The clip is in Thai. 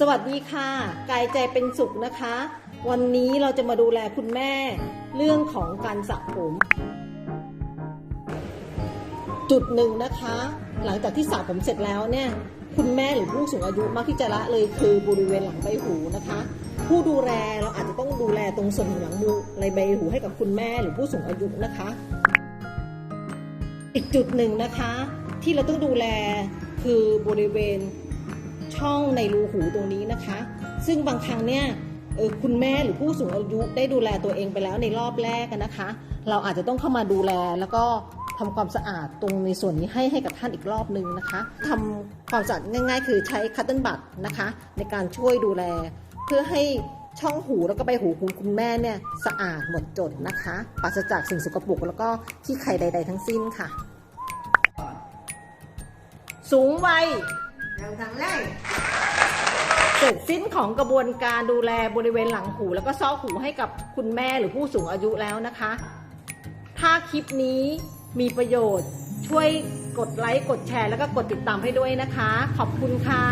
สวัสดีค่ะ กายใจเป็นสุขนะคะ วันนี้เราจะมาดูแลคุณแม่ เรื่องของการสระผม จุดหนึ่งนะคะ หลังจากที่สระผมเสร็จแล้วเนี่ย คุณแม่หรือผู้สูงอายุมักที่จะละเลยคือบริเวณหลังใบหูนะคะ ผู้ดูแลเราอาจจะต้องดูแลตรงส่วนหลังมือในใบหูให้กับคุณแม่หรือผู้สูงอายุนะคะ อีกจุดหนึ่งนะคะ ที่เราต้องดูแลคือบริเวณ ช่องในรูหูตรงนี้นะคะ ซึ่งบางครั้งเนี่ยคุณแม่หรือผู้สูงอายุได้ดูแลตัวเองไปแล้วในรอบแรกนะคะ เราอาจจะต้องเข้ามาดูแลแล้วก็ทำความสะอาดตรงในส่วนนี้ให้ให้กับท่านอีกรอบนึงนะคะทำความสะอาดง่าย ๆ คือใช้คัตเติ้ลบัตนะคะ ในการช่วยดูแล เพื่อให้ช่องหูแล้วก็ใบหูของคุณแม่เนี่ยสะอาดหมดจดนะคะ ปราศจากสิ่งสกปรกแล้วก็ขี้ไข่ใด ๆ ทั้งสิ้นค่ะ สูงวัย เราทำไรเสร็จสิ้นของกระบวนการดูแลบริเวณหลังหู แล้วก็ซอกหูให้กับคุณแม่หรือผู้สูงอายุแล้วนะคะ ถ้าคลิปนี้มีประโยชน์ช่วยกดไลค์ กดแชร์ แล้วก็กดติดตามให้ด้วยนะคะ ขอบคุณค่ะ